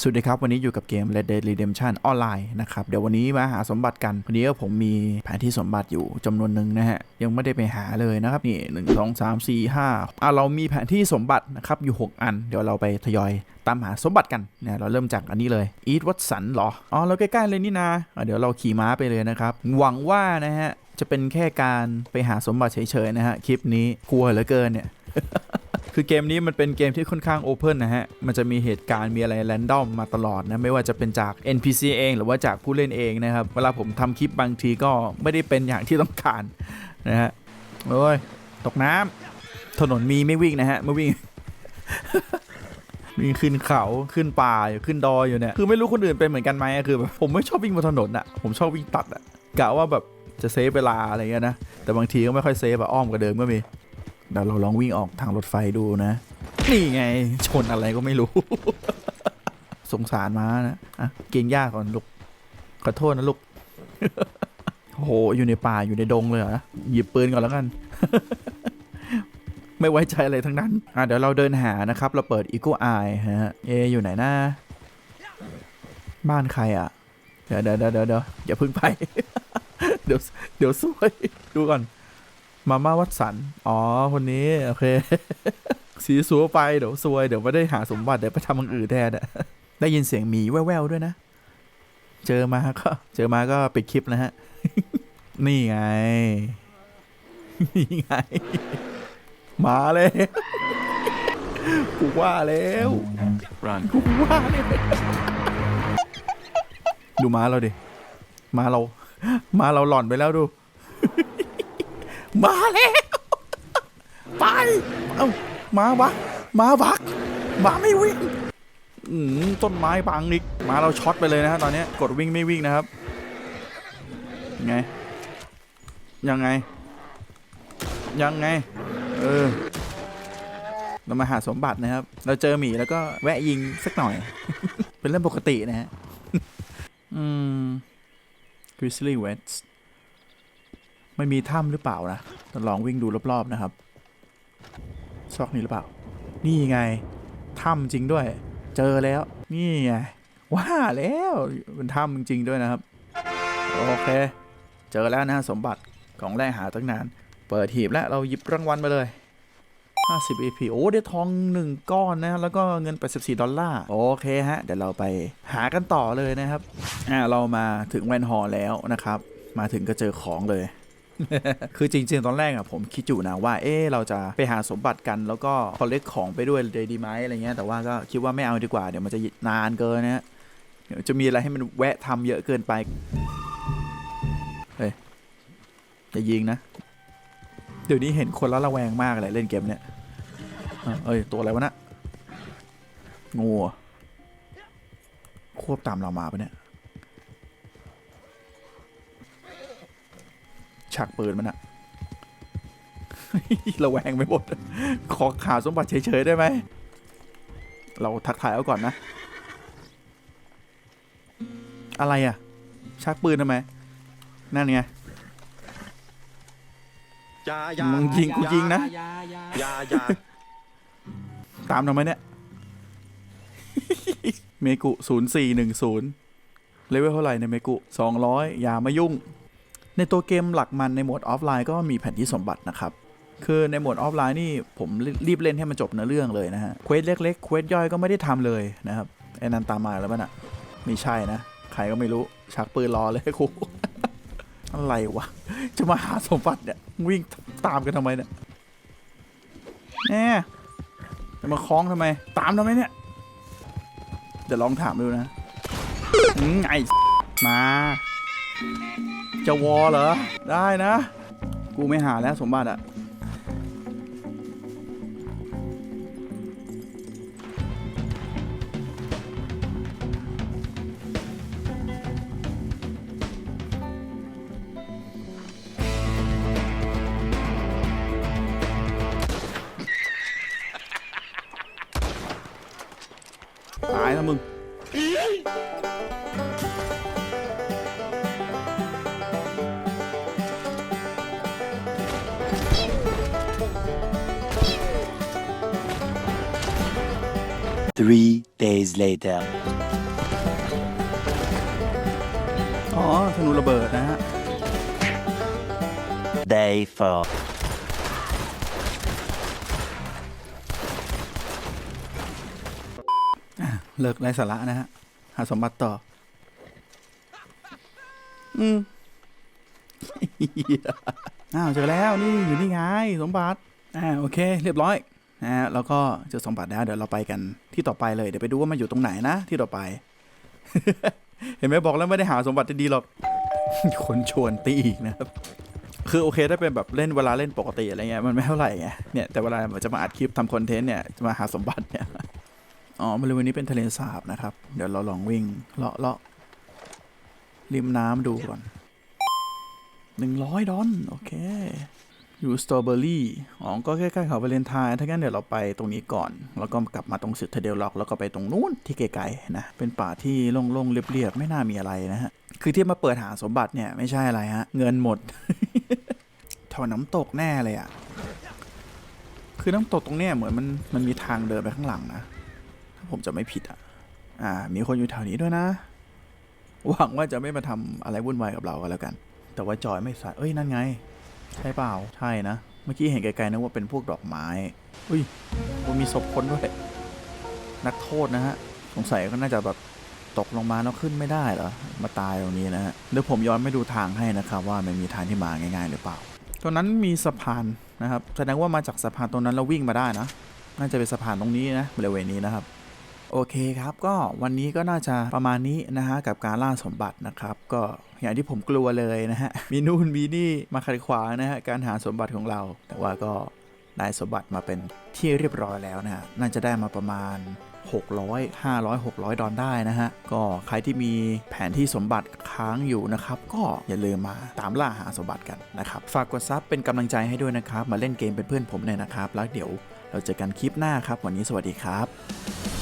สวัสดีครับ วันนี้อยู่กับเกม Red Dead Redemption ออนไลน์นะครับ เดี๋ยววันนี้มาหาสมบัติกันวันนี้ก็ผมมีแผนที่สมบัติอยู่จำนวนหนึ่งนะฮะ ยังไม่ได้ไปหาเลยนะครับ นี่หนึ่งสองสามสี่ห้าอะเรามีแผนที่สมบัตินะครับ อยู่ 6 อัน เดี๋ยวเราไปทยอยตามหาสมบัติกันเนี่ยเราเริ่มจากอันนี้เลย Eat Watson เหรอ อ๋อ เราใกล้ๆเลยนี่นาอะเดี๋ยวเราขี่ม้าไปเลยนะครับ หวังว่านะฮะจะเป็นแค่การไปหาสมบัติเฉยๆนะฮะคลิปนี้กลัวเหลือเกินเนี่ย คือเกมนี้มันเป็นเกมที่ค่อนข้างโอเพนนะฮะ มันจะมีเหตุการณ์มีอะไรแรนดอมมาตลอดนะ ไม่ว่าจะเป็นจาก NPC เองหรือว่าจากผู้เล่นเองนะครับ เวลาผมทำคลิปบางทีก็ไม่ได้เป็นอย่างที่ต้องการนะฮะ โอ้ย ตกน้ำถนนมีไม่วิ่งนะฮะ ไม่วิ่งวิ่งขึ้นเขาขึ้นป่าอยู่ขึ้นดอยอยู่เนี่ย คือไม่รู้คนอื่นเป็นเหมือนกันไหมคือแบบผมไม่ชอบวิ่งบนถนนอะผมชอบวิ่งตัดอะกะว่าแบบจะเซฟเวลาอะไรเงี้ยนะ แต่บางทีก็ไม่ค่อยเซฟอะอ้อมกว่าเดิมก็มี เดี๋ยวเราลองวิ่งออกทางรถไฟดูนะ นี่ไงชนอะไรก็ไม่รู้ สงสารม้านะอะเกรงยาก่อนลูกขอโทษนะลูกโอ้โหอยู่ในป่าอยู่ในดงเลยเหรอหยิบปืนก่อนแล้วกัน ไม่ไว้ใจอะไรทั้งนั้นอะเดี๋ยวเราเดินหานะครับ เราเปิด Eagle Eye ฮะเออยู่ไหนนะบ้านใครอะ เดี๋ยวเดี๋ยวเดี๋ยวเดี๋ยวอย่าพึ่งไป เดี๋ยวเดี๋ยวซวย ดูก่อน มาม่าวัดสัน อ๋อ คนนี้ โอเค สีสัวไป เดี๋ยวซวย เดี๋ยวไม่ได้หาสมบัติ เดี๋ยวไปทำอย่างอื่นแทนอะได้ยินเสียงหมีแว่วๆด้วยนะ เจอมาก็ เจอมาก็ปิดคลิปนะฮะ นี่ไง นี่ไง มาเลยกูว่าแล้ว Run. กูว่าเลยดูม้าเราดิ ม้าเรา ม้าเราหล่อนไปแล้วดู มาแล้ว ไป เอ้ามาบักมาบักมาไม่วิ่งต้นไม้บังอีกมาเราช็อตไปเลยนะฮะตอนนี้กดวิ่งไม่วิ่งนะครับไงยังไง ยังไง เออ เรามาหาสมบัตินะครับ เราเจอหมีแล้วก็แวะยิงสักหน่อย เป็นเรื่องปกตินะฮะ อืม Grizzly West ไม่มีถ้ำหรือเปล่านะลองวิ่งดูรอบๆนะครับ ซอกนี้หรือเปล่า นี่ไง ถ้ำจริงด้วย เจอแล้ว นี่ไง ว่าแล้วเป็นถ้ำจริงๆด้วยนะครับ โอเค เจอแล้วนะฮะสมบัติของแรกหาตั้งนาน เปิดหีบแล้วเราหยิบรางวัลไปเลย 50 AP โอ้ ได้ทอง 1 ก้อนนะ แล้วก็เงิน 84 ดอลลาร์ โอเคฮะ เดี๋ยวเราไปหากันต่อเลยนะครับ อ่า เรามาถึงแวนฮอลล์แล้วนะครับ มาถึงก็เจอของเลย คือจริงๆ ตอนแรกอะผมคิดอยู่นะว่า เอ๊เราจะไปหาสมบัติกันแล้วก็คอลเลกของไปด้วยเลยดีไหมอะไรเงี้ย แต่ว่าก็คิดว่าไม่เอาดีกว่า เดี๋ยวมันจะนานเกินนะเดี๋ยวจะมีอะไรให้มันแวะทำเยอะเกินไป เฮ้ยจะยิงนะ เดี๋ยวนี้เห็นคนละระแวงมากเลยเล่นเกมเนี้ยเอ้ย ตัวอะไรวะนะงูควบตามเรามาปะเนี่ย ชักปืนมันอะระแวงไปหมด ขอข่าวสมบัติเฉยๆได้ไหม เราทักทายเอาก่อนนะ อะไรอะชักปืนทำไม นั่นไงอยาอยามึงยิงกูยิงนะอยาอยาตามทำไมเนี่ย เมกุศูนย์สี่หนึ่งศูนย์เลเวลเท่าไหร่ในยเมกุสองร้อยอย่ามายุ่ง ในตัวเกมหลักมันในโหมดออฟไลน์ก็มีแผนที่สมบัตินะครับ คือในโหมดออฟไลน์นี่ผมรีบเล่นให้มันจบเนื้อเรื่องเลยนะฮะ เควสเล็กๆ เควสย่อยก็ไม่ได้ทำเลยนะครับ ไอ้นันตามมาแล้วมันอะไม่ใช่นะ ใครก็ไม่รู้ ชักปืนรอเลยครูอะไรวะ จะมาหาสมบัติเนี่ย วิ่งตามกันทำไมเนี่ยแน่จะมาคล้องทำไม ตามทำไมเนี่ย เดี๋ยวลองถามดูนะอืมไอมา จะวอเหรอ ได้นะ กูไม่หาแล้วสมบัติอะตายแล้วมึง Three days later. อ๋อธนูระเบิดนะฮะ Day 4. เลิกไร้สาระนะฮะ หาสมบัติต่อ อืมอ้าวเจอแล้วนี่อยู่นี่ไงสมบัติอ่าโอเค เรียบร้อย นะฮะแล้วก็เจอสมบัติแล้วเดี๋ยวเราไปกันที่ต่อไปเลยเดี๋ยวไปดูว่ามันอยู่ตรงไหนนะที่ต่อไป เห็นไหมบอกแล้วไม่ได้หาสมบัติดีหรอกคนชวนตีอีกนะครับคือโอเคถ้าเป็นแบบเล่นเวลาเล่นปกติอะไรเงี้ยมันไม่เท่าไหร่ไงเนี่ยแต่เวลาจะมาอัดคลิปทำคอนเทนต์เนี่ยจะมาหาสมบัติเนี่ยอ๋อบริเวณนี้เป็นทะเลสาบนะครับ เดี๋ยวเราลองวิ่งเลาะเลาะริมน้ำดูก่อนหนึ่งร้อยดอลโอเค อยู่สตรอเบอรี่อ๋อ ก็ใกล้ๆเขาวาเลนไทน์ถ้างั้นเดี๋ยวเราไปตรงนี้ก่อน แล้วก็กลับมาตรงสิทเดลล็อก แล้วก็ไปตรงนู้นที่ไกลๆนะ เป็นป่าที่โล่งๆ เรียบๆ ไม่น่ามีอะไรนะฮะ คือที่มาเปิดหาสมบัติเนี่ย ไม่ใช่อะไรฮะ เงินหมดถอน้ำตกแน่เลยอะ่ะ คือน้ำตกตรงเนี้ยเหมือนมันมันมีทางเดินไปข้างหลังนะ ถ้าผมจะไม่ผิดอะ อ่า มีคนอยู่แถวนี้ด้วยนะ หวังว่าจะไม่มาทำอะไรวุ่นวายกับเรากันแล้วกัน แต่ว่าจอยไม่ใส่เอ้ย นั่นไง ใช่เปล่า ใช่นะ เมื่อกี้เห็นไกลๆนะว่าเป็นพวกดอกไม้ อุ้ยมันมีศพคนด้วย นักโทษนะฮะ สงสัยก็น่าจะแบบตกลงมาแล้วขึ้นไม่ได้เหรอ มาตายตรงนี้นะฮะ เดี๋ยวผมย้อนไปดูทางให้นะครับ ว่ามันมีทางที่มาง่ายๆหรือเปล่า ตรงนั้นมีสะพานนะครับ แสดงว่ามาจากสะพานตรงนั้นแล้ววิ่งมาได้นะ น่าจะเป็นสะพานตรงนี้นะบริเวณนี้นะครับ โอเคครับก็วันนี้ก็น่าจะประมาณนี้นะฮะกับการล่าสมบัตินะครับ ก็อย่างที่ผมกลัวเลยนะฮะมีนู่นมีนี่มาขัดขวางนะฮะการหาสมบัติของเรา แต่ว่าก็ได้สมบัติมาเป็นที่เรียบร้อยแล้วนะฮะน่าจะได้มาประมาณ 600 500 600 ดอลได้นะฮะ ก็ใครที่มีแผนที่สมบัติค้างอยู่นะครับ ก็อย่าลืมมาตามล่าหาสมบัติกันนะครับ ฝากกดซับเป็นกำลังใจให้ด้วยนะครับ มาเล่นเกมเป็นเพื่อนผมหน่อยนะครับ แล้วเดี๋ยวเราเจอกันคลิปหน้าครับ วันนี้สวัสดีครับ